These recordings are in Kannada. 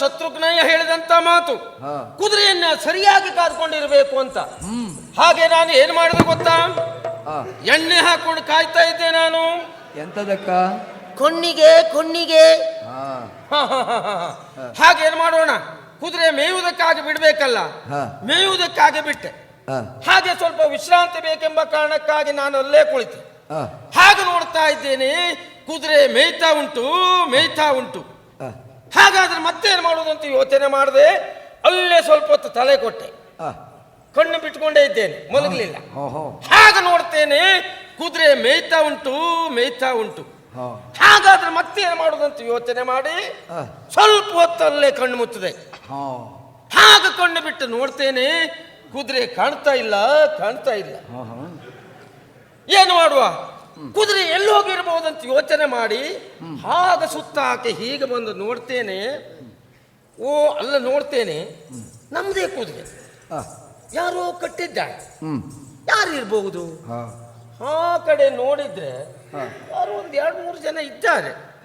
ಶತ್ರುಘ್ನಯ್ಯ ಹೇಳಿದಂತ ಮಾತು. ಕುದುರೆಯನ್ನ ಸರಿಯಾಗಿ ಕಾದ್ಕೊಂಡಿರ್ಬೇಕು ಅಂತ. ಹಾಗೆ ನಾನು ಏನ್ ಮಾಡಿದೆ ಗೊತ್ತಾ? ಎಣ್ಣೆ ಹಾಕೊಂಡು ಕಾಯ್ತಾ ಇದ್ದೆ ನಾನು. ಎಂತದಕ್ಕ? ಕೊಣ್ಣಿಗೆ ಕೊಣ್ಣಿಗೆ. ಹಾ. ಹ, ಹ, ಹ, ಹ, ಹ. ಹಾಗೆ ಏನ್ ಮಾಡೋಣ? ಕುದುರೆ ಮೇಯುವುದಕ್ಕಾಗಿ ಬಿಡ್ಬೇಕಲ್ಲ. ಮೇಯುವುದಕ್ಕಾಗಿ ಬಿಟ್ಟೆ. ಹಾಗೆ ಸ್ವಲ್ಪ ವಿಶ್ರಾಂತಿ ಬೇಕೆಂಬ ಕಾರಣಕ್ಕಾಗಿ ನಾನು ಅಲ್ಲೇ ಕುಳಿತೆ. ಹಾಗೆ ನೋಡ್ತಾ ಇದ್ದೇನೆ ಕುದುರೆ ಮೇಯ್ತಾ ಉಂಟು ಮೇಯ್ತಾ ಉಂಟು. ಹಾಗಾದ್ರೆ ಮತ್ತೇನು ಮಾಡೋದು ಅಂತ ಯೋಚನೆ ಮಾಡದೆ ಅಲ್ಲೇ ಸ್ವಲ್ಪ ಹೊತ್ತು ತಲೆ ಕೊಟ್ಟೆ. ಕಣ್ಣು ಬಿಟ್ಕೊಂಡೇ ಇದ್ದೇನೆ ಮಲಗಲಿಲ್ಲ. ಹಾಗೆ ನೋಡ್ತೇನೆ ಕುದುರೆ ಮೇಯ್ತಾ ಉಂಟು ಮೇಯ್ತಾ ಉಂಟು. ಹಾಗಾದ್ರೆ ಮತ್ತೇನು ಮಾಡೋದಂತ ಯೋಚನೆ ಮಾಡಿ ಸ್ವಲ್ಪ ಸ್ವಲ್ಪ ಹೊತ್ತಲ್ಲೇ ಕಣ್ಣು ಮುತ್ತದೆ ಹಾಗ ಕಣ್ಣು ಬಿಟ್ಟು ನೋಡ್ತೇನೆ ಕುದುರೆ ಕಾಣ್ತಾ ಇಲ್ಲ ಕಾಣ್ತಾ ಇಲ್ಲ. ಏನು ಮಾಡುವ? ಕುದುರೆ ಎಲ್ಲಿ ಅಂತ ಯೋಚನೆ ಮಾಡಿ ಹಾಗ ಸುತ್ತ ಹಾಕಿ ಹೀಗೆ ಬಂದು ನೋಡ್ತೇನೆ. ಓ ಅಲ್ಲ ನೋಡ್ತೇನೆ. ನಮ್ದೇ ಕುದುರೆ. ಯಾರೋ ಕಟ್ಟಿದ್ದಾಳೆ ಯಾರು ಇರಬಹುದು? ಆ. ಕಡೆ ನೋಡಿದ್ರೆ ಯಾರು ಒಂದು ಎರಡು ಮೂರು ಜನ ಇದ್ದಾರೆ.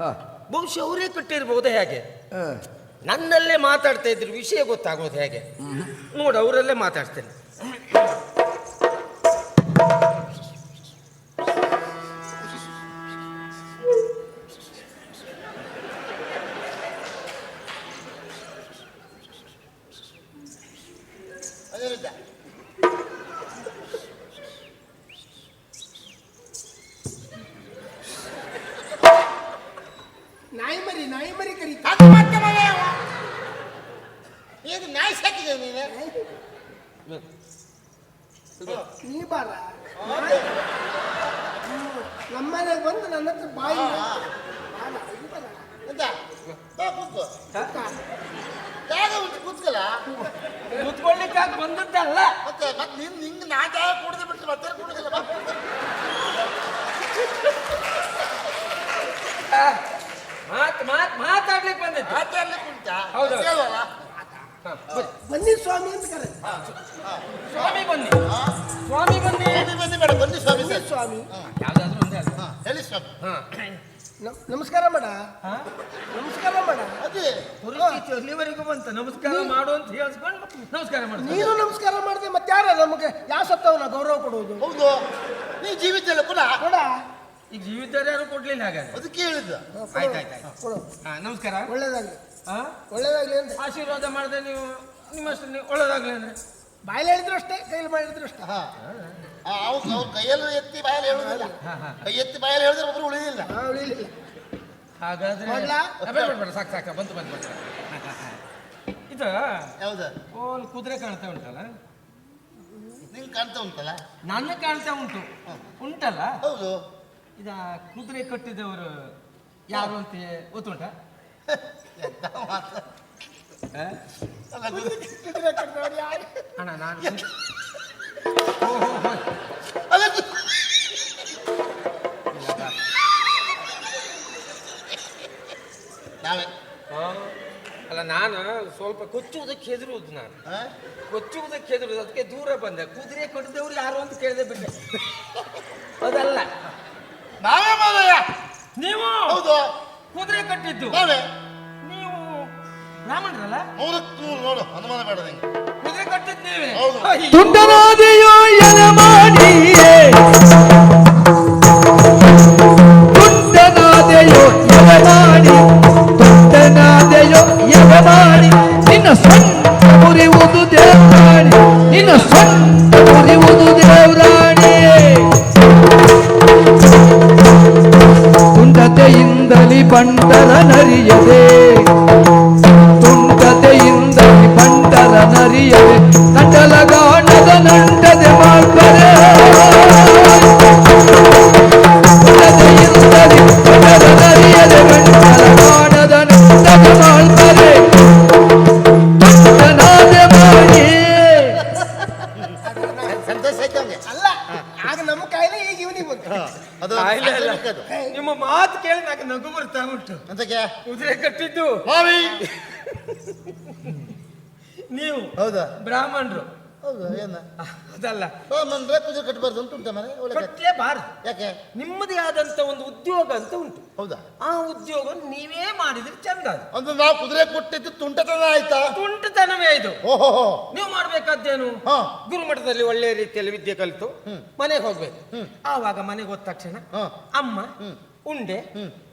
ಬಹುಶಃ ಅವರೇ ಕಟ್ಟಿರಬಹುದು ಹೇಗೆ? ನನ್ನಲ್ಲೇ ಮಾತಾಡ್ತಾ ಇದ್ರು ವಿಷಯ ಗೊತ್ತಾಗೋದು ಹೇಗೆ? ನೋಡು ಅವರಲ್ಲೇ ಮಾತಾಡ್ತೇನೆ. ನಮ್ಮನೆಗೆ ಬಂದು ನನ್ನ ಹತ್ರ ಬಾಯಿ ಬಾರ, ಇಲ್ಲಿ ಬಾರ. ಎಂತ? ಬಾ ಕೂತ್ಕೋ. ಜಾಗ ಉಂಟು ಕೂತ್ಕಲ್ಲ? ಬಂದದ್ದಲ್ಲ ಮತ್ತೆ ಮತ್ತೆ ನಿನ್ ನಿಂಗೆ ನಾ ಜಾಗ ಕುಡ್ದು ಬಿಟ್ಟು ಮತ್ತೆ ಕುಡುದಿಲ್ಲ? ಮಾತ್ ಮಾತ್ ಮಾತಾಡ್ಲಿಕ್ಕೆ ಬಂದಿದ್ದು. ಮಾತಾಡ್ಲಿಕ್ಕೆ ಉಂಟಾ? ಹೌದು. ಬನ್ನಿ ಸ್ವಾಮಿ ಅಂತ ಕರೆ. ಸ್ವಾಮಿ ಬನ್ನಿ. ಸ್ವಾಮಿ ಬನ್ನಿ. ಬನ್ನಿ ಬನ್ನಿ ಬೇಡ ಬನ್ನಿ ಸ್ವಾಮಿ ಸರ್. ಸ್ವಾಮಿ. ಯಾವ್ದಾದ್ರು ಒಂದೇ ಅಲ್ಲ. ಹೇಳಿ ಸ್ವಾಮಿ. ಹಾ. ನಮಸ್ಕಾರ ಮೇಡ. ಹಾ? ನಮಸ್ಕಾರ ಮಾಡ. ಅದೇ. ಬಂತ. ನಮಸ್ಕಾರ ಮಾಡು ಅಂತ ಹೇಳ್ಕೊಂಡು ನಮಸ್ಕಾರ ಮಾಡಿ ನೀನು ನಮಸ್ಕಾರ ಮಾಡಿದೆ ಮತ್ತೆ ಯಾರ ನಮಗೆ? ಯಾವ ಸತ್ತವನ್ನ ಗೌರವ ಕೊಡುವುದು. ಹೌದು. ನೀ ಜೀವಿತ ಇಲ್ಲ ಕೂಡ. ಕೂಡ. ಈಗ ಜೀವಿತ ಯಾರು ಕೊಡ್ಲಿಲ್ಲ ಹಾಗಾದ್ರೆ? ಅದಕ್ಕೆ ಹೇಳಿದ್ದು. ಆಯ್ತು, ಆಯ್ತು, ಆಯ್ತು. ಕೊಡು. ಹಾ, ನಮಸ್ಕಾರ. ಒಳ್ಳೇದಾಗ್ಲಿ. ಹಾ? ಒಳ್ಳೇದಾಗ್ಲಿ ಅಂತ ಆಶೀರ್ವಾದ ಮಾಡಿದೆ ನೀವು. ನಿಮ್ಮಷ್ಟು ಒಳ್ಳೇದಾಗ್ಲಿ ಅಂದ್ರೆ. ಬಾಯಲ್ಲಿ ಹೇಳಿದ್ರು ಅಷ್ಟೇ ಕೈಲಿ ಮಾಡಿದ್ರು ಅಷ್ಟೇ. ಹಾ. ಅವ್ರು ಅವ್ರ ಕೈಯಲ್ಲಿ ಎತ್ತಿ ಬಾಯಲ್ಲಿ ಹೇಳುದಿಲ್ಲ ಹಾ, ಹಾ. ಕೈ ಎತ್ತಿ ಬಾಯಲ್ಲಿ ಹೇಳಿದ್ರೆ ಒಬ್ರು ಉಳಿದಿಲ್ಲ ಹಾ ಉಳಿಲಿಲ್ಲ. ಹಾಗಾದ್ರೆ ಮಾಡ್ಲಾ? ಆ, ಬೇಡ ಬೇಡ ಬೇಡ ಸಾಕು ಸಾಕು ಬಂತು ಬಂತು ಬಂತು. ಇದು ಹೌದು. ಓ ಕುದುರೆ ಕಾಣ್ತಾ ಉಂಟಲ್ಲ? ನಿಂಗೆ ಕಾಣ್ತಾ ಉಂಟಲ್ಲ? ನನ್ನ ಕಾಣ್ತಾ ಉಂಟು. ಉಂಟಲ್ಲ? ಹೌದು. ಇದ ಕುದುರೆ ಕಟ್ಟಿದವರು ಯಾರು ಅಂತ ಗೊತ್ತುಂಟ? ಎಂತ ಮಾತು ಅಲ್ಲ, ಕುದುರೆ ಕಟ್ಟಿದವ್ರು ಯಾರು? ಅಣ್ಣ ನಾನು ಅಲ್ಲ, ನಾನು ಸ್ವಲ್ಪ ಕೊಚ್ಚುವುದಕ್ಕೆ ಹೆದರುವುದು ನಾನು? ಕೊಚ್ಚುವುದಕ್ಕೆ ಹೆದರುವುದು ಅದಕ್ಕೆ ದೂರ ಬಂದೆ. ಕುದುರೆ ಕೊಟ್ಟಿದ್ದವ್ರು ಯಾರು ಅಂತ ಕೇಳಿದೆ ಬಿಟ್ಟೆ ಅದಲ್ಲ. ನಾವೇ ನೀವು ಹೌದು. ಕುದುರೆ ಕಟ್ಟಿದ್ದು. ಬ್ರಾಹ್ಮಣರಲ್ಲ ಮೂರಕ್ಕೂ ನೋಡು ಅನುಮಾನ ಬೇಡ ನಿಂಗೆ ಕುದುರೆ ಕಟ್ಟಿದ್ ಹೌದು. ತುಂಡನಾದೆಯೋ ಎಲಮಾಡಿಯೇ ನಿಮ್ಮ ಮಾತು ಕೇಳಿ ನನಗೆ ನಗು ಬರ್ತಾ ಉಂಟು. ಅದಕ್ಕೆ ಕುದುರೆ ಕಟ್ಟಿದ್ದು. ಮಾವಿ! ನೀವು ಹೌದಾ? ಬ್ರಾಹ್ಮಣರು. ಹೌದು ಏನ? ಅದಲ್ಲ. ಕುದುರೆ ಕಟ್ಟಬಾರ್ದು ಅಂತ ಉಂಟ ಮನೆ ಒಳ್ಳೆ. ಕಟ್ಟಲೇಬಾರದು ಯಾಕೆ? ನಿಮ್ಮದೇ ಆದಂತ ಒಂದು ಉದ್ಯೋಗ ಅಂತ ಉಂಟು. ಹೌದಾ? ಆ ಉದ್ಯೋಗ ನೀವೇ ಮಾಡಿದ್ರೆ ಚಂದ ಅದು. ಅಂದ್ರೆ ನಾವು ಕುದುರೆ ಕೊಟ್ಟಿದ್ದು ತುಂಟತನ ಆಯ್ತಾ? ತುಂಟತನವೇ ಇದು. ಓಹೋ ನೀವು ಮಾಡ್ಬೇಕಾದ್ದೇನು. ಗುರುಮಠದಲ್ಲಿ ಒಳ್ಳೆ ರೀತಿಯಲ್ಲಿ ವಿದ್ಯೆ ಕಲಿತು ಮನೆಗೆ ಹೋಗ್ಬೇಕು. ಆವಾಗ ಮನೆಗೆ ಹೋದ ತಕ್ಷಣ. ಅಮ್ಮ ಉಂಡೆ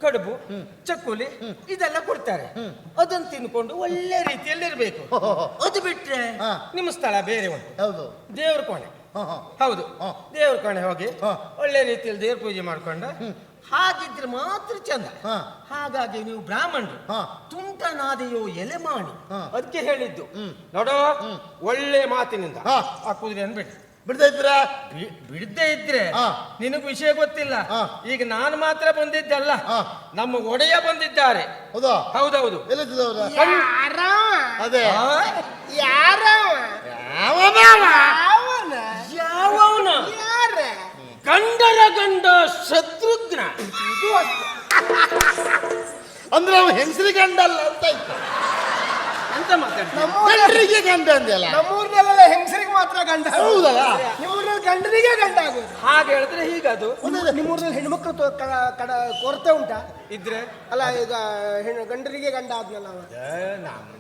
ಕಡುಬು ಚಕ್ಕುಲಿ ಇದೆಲ್ಲ ಕೊಡ್ತಾರೆ. ಅದನ್ನು ತಿನ್ಕೊಂಡು ಒಳ್ಳೆ ರೀತಿಯಲ್ಲಿ ಇರಬೇಕು. ಅದು ಬಿಟ್ರೆ ಹಾ. ನಿಮ್ಮ ಸ್ಥಳ ಬೇರೆ ಉಂಟು. ಹೌದು. ದೇವ್ರ ಕೋಣೆ. ಹೌದು. ಹಾ. ದೇವ್ರ ಕೋಣೆ ಹೋಗಿ. ಒಳ್ಳೆ ರೀತಿಯಲ್ಲಿ ದೇವ್ರ ಪೂಜೆ ಮಾಡ್ಕೊಂಡು ಹಾಗಿದ್ರೆ ಮಾತ್ರ ಚಂದ. ಹಾ. ಹಾಗಾಗಿ ನೀವು ಬ್ರಾಹ್ಮಣರು. ತುಂಟನಾದೆಯೋ ಎಲೆ ಮಾಡಿ. ಹಾ. ಅದಕ್ಕೆ ಹೇಳಿದ್ದು. ನೋಡೋ ಒಳ್ಳೆ ಮಾತಿನಿಂದ. ಆ ಕುದುರೆಯನ್ನು ಬಿಡಿ ಬಿಡ್ತಾ ಇದ್ದೀರಾ? ಬಿ- ಬಿಡದೆ ಇದ್ರೆ ಹಾ. ನಿನಗೆ ವಿಷಯ ಗೊತ್ತಿಲ್ಲ. ಹಾ. ಈಗ ನಾನು ಮಾತ್ರ ಬಂದಿದ್ದಲ್ಲ. ನಮ್ಮ ಒಡೆಯ ಬಂದಿದ್ದಾರೆ. ಹೌದಾ? ಹೌದೌದು. ಎಲ್ಲಿದ್ದವ್ರ ಯಾರವ ಅದೇ. ಆ? ಯಾರವ ಯಾವನವ? ಅವನ ಯಾವವನ ಯಾರ? ಗಂಡರ ಗಂಡ ಶತ್ರುಘ್ನ. ಇದು ಅಷ್ಟೇ. ಅಂದ್ರೆ ಅವ ಹೆಂಗಸರಿ ಗಂಡ ಅಲ್ಲ ಅಂತ ಆಯ್ತು ಅಂತ ಮಾತಾಡ್ತೀನಿ. ನಮ್ಮೂರ ಗಂಡರಿಗೆ ಗಂಡ ನಮ್ಮೂರ್ನಲ್ಲೆಲ್ಲ ಹೆಂಗಸರಿಗೆ ಮಾತ್ರ ಗಂಡ ಹೌದಲ್ಲ? ನಿಮ್ಮೂರಲ್ಲಿ ಗಂಡನಿಗೆ ಗಂಡ ಆಗುದು. ಹಾಗೆ ಹೇಳಿದ್ರೆ ಹೀಗದು ನಿಮ್ಮೂರಲ್ಲಿ ಹೆಣ್ಮಕ್ಳು ತೊ- ಕ- ಕಡ ಕೊರತೆ ಉಂಟಾ? ಇದ್ರೆ? ಅಲ್ಲ ಈಗ ಹೆಣ್ಣು ಗಂಡರಿಗೆ ಗಂಡ ಆದ್ನಲ್ಲ ಅವ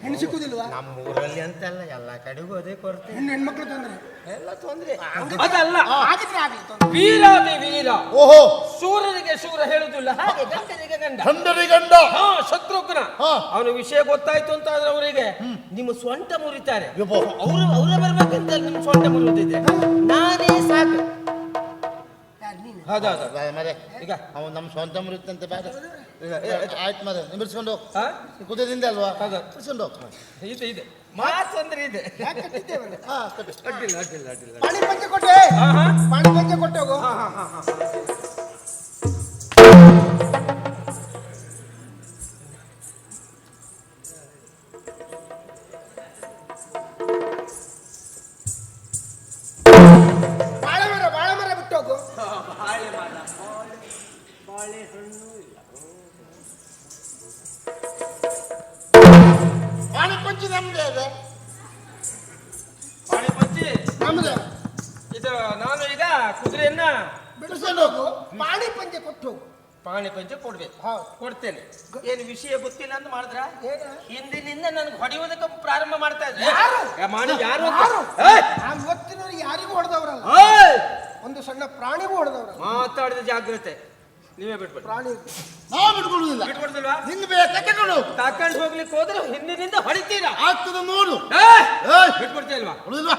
ಹೆಣ್ಣು ಸಿಕ್ಕುದಿಲ್ವಾ? ನಮ್ಮ ಊರಲ್ಲಿ ಅಂತಲ್ಲ ಎಲ್ಲ ಕಡೆಗೂ ಅದೇ ಕೊರತೆ. ಹೆಣ್ಣು ಹೆಣ್ಮಕ್ಳು ತೊಂದ್ರೆ? ಎಲ್ಲ ತೊಂದ್ರೆ. ಅದಲ್ಲ. ಆಗಿದ್ರೆ ಆಗ್ಲಿ ತೊಂದ್ರೆ. ವೀರಾದಿ ವೀರ. ಓಹೋ! ಸೂರನಿಗೆ ಶೂರ ಹೇಳುದಿಲ್ಲ. ಹಾಗೆ ಗಂಡನಿಗೆ ಗಂಡ. ಗಂಡರಿ ಗಂಡ. ಹಾ ಶತ್ರುಘ್ನ. ಹಾ. ಅವನ ವಿಷಯ ಗೊತ್ತಾಯ್ತು ಅಂತ ಆದ್ರೆ ಅವರಿಗೆ ನಿಮ್ಮ ಸ್ವಂಟ ಮುರಿತಾರೆ. ಯಬ್ಬಾ. ಅವರು ಅವರ ಬರ್ಬೇಕಂತ ನಿಮ್ಮ ಸ್ವಂಟ ಮುರಿದಿದೆ. ನಾನೇ ಸಾಕು. ಯಾರು ನೀನು? ಹೌದೌದು ಮರೆ. ಈಗ. ಅವ ನಮ್ಮ ಸ್ವಂತ ಮೃತ್ತಂತೆ ಬೇಡ ಆಯ್ತು ಮರೆ. ನಿಮಿರ್ಸ್ಕೊಂಡು ಹೋಗ್. ಹಾ? ಅಲ್ವಾ? ಹೌದು. ಬಿಡ್ಸ್ಕೊಂಡು ಹೋಗ್ ಇದೆ ಇದೆ. ಮಾಸ್ ಅಂದ್ರೆ ಇದೆ. ಯಾಕೆ ಕಟ್ಟಿದ್ದೇವೆ ಹಾ ಕಟ್ಟು ಅಡ್ಡಿಲ್ಲ ಅಡ್ಡಿಲ್ಲ ಅಡ್ಡಿಲ್ಲ. ಪಾಣಿ ಪಂಚೆ ಕೊಟ್ಟೆ ಹಾ, ಹಾ. ಪಾಣಿ ಪಂಚ ಕೊಟ್ಟೋಗು ಬಾಳೆ ನಮ್ದೇ ಅದೇ ಪಾಣಿ ಪಂಚಿ ನಮ್ದು ಇದು ನಾನು ಈಗ ಕುದುರೆಯನ್ನ ಬಿಡಿಸಲು ಹೋಗು ಪಾಣಿ ಪಂಚೆ ಕೊಟ್ಟು ಹೋಗು ಪಾಣಿ ಪಂಚೆ ಕೊಡ್ಬೇಕು ಹೌದು. ಕೊಡ್ತೇನೆ ಏನು ವಿಷಯ ಗೊತ್ತಿಲ್ಲ ಅಂತ ಮಾಡಿದ್ರ ಏನು? ಹಿಂದಿನಿಂದ ನನ್ಗೆ ಹೊಡೆಯೋದಕ್ಕೆ ಪ್ರಾರಂಭ ಮಾಡ್ತಾ ಯಾರು? ಮಾಡಿ ಯಾರು ಅಂತ? ಯಾರು? ಏಯ್! ಆ ಇವತ್ತಿನವ್ರು ಯಾರಿಗೂ ಹೊಡೆದವ್ರಲ್ಲ ಏಯ್! ಒಂದು ಸಣ್ಣ ಪ್ರಾಣಿಗೂ ಹೊಡೆದವ್ರಲ್ಲ ಮಾತಾಡಿದ ಜಾಗ್ರತೆ ನೀವೇ ಬಿಟ್ಬಿಡಿ. ಪ್ರಾಣಿ ನಾವು ಬಿಟ್ಕೊಡುದಿಲ್ಲ ಬಿಟ್ಕೊಡ್ದಿಲ್ವಾ ನಿಂಗೆ ಬೇಕಾ ತಗೊಂಡು ತಕೊಂಡು ಹೋಗ್ಲಿಕ್ಕೆ ಹೋದ್ರೆ ಹಿಂದಿನಿಂದ ಹೊಡಿತೀರಾ? ಆಗ್ತದೆ ನೋಡು. ಏಯ್! ಏಯ್! ಬಿಟ್ಕೊಡ್ತೀಯಲ್ವಾ? ಬಿಡುದಿಲ್ವಾ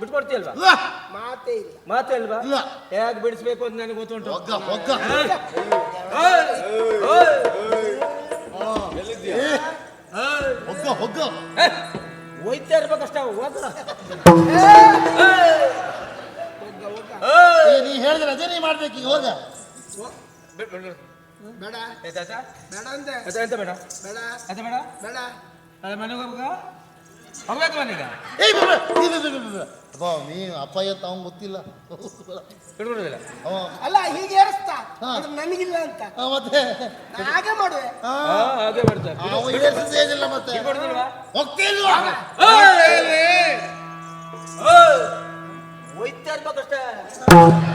ಬಿಟ್ಕೊಡ್ತೀಯಲ್ವಾ? ಇಲ್ಲ. ಮಾತೇ ಇಲ್ಲ. ಮಾತೇ ಅಲ್ವಾ ಇಲ್ಲ. ಹೇಗೆ ಬಿಡಿಸ್ಬೇಕು ಅಂತ ನನಗೆ ಗೊತ್ತುಂಟು. ಒಗ್ಗ ಹೊಗ್ಗ ಏಯ್! ಏಯ್! ಏಯ್! ಏ, ಏಯ್! ಒಗ್ಗ. ಒಗ್ಗ ಏಯ್! ಒಯ್ತಾ ಇರ್ಬೇಕಷ್ಟ ಹೋಗ ಏ, ನೀ ಹೇಳಿದ್ರೆ ಅದೇ ನೀ ಮಾಡ್ಬೇಕು ಈಗ ಹೋಗ. ಬೇಡ. ಬೇಡ ಅಂದೆ. ಎಂತ ಬೇಡ? ಬೇಡ. ಅದ ಬೇಡ? ಬೇಡ. ಅಲ್ಲ ಮನೆಗೆ ಹೋಗ್ಬೇಕಾ? ಹೋಗ್ಬೇಕು ಮನೆಗೆ. ಏಯ್ ಬಿಡು. ಅಪ್ಪ ನೀ ಅಪ್ಪ ಅಂತ ಅವ್ನ್ ಗೊತ್ತಿಲ್ಲ. ಬಿಡ್ಬಿಡುದಿಲ್ಲ ಅವ ಅಲ್ಲ ಹೀಗೆ ಏರಿಸ್ತಾ? ಹಾ. ಅದು ನನಗಿಲ್ಲ ಅಂತ. ಆ, ಮತ್ತೆ? ನಾ ಹಾಗೆ ಮಾಡುವೆ. ಆ, ಹಾ, ಹಾಗೆ ಮಾಡ್ತಾರೆ. ಅವ ಮತ್ತೆ. ಬಿಡ್ಬಿಡುದಿಲ್ವಾ ಹೋಗ್ತಿಲ್ವಾ ಹೋಯ್ತಾ ಇರ್ಬೇಕಷ್ಟೇ.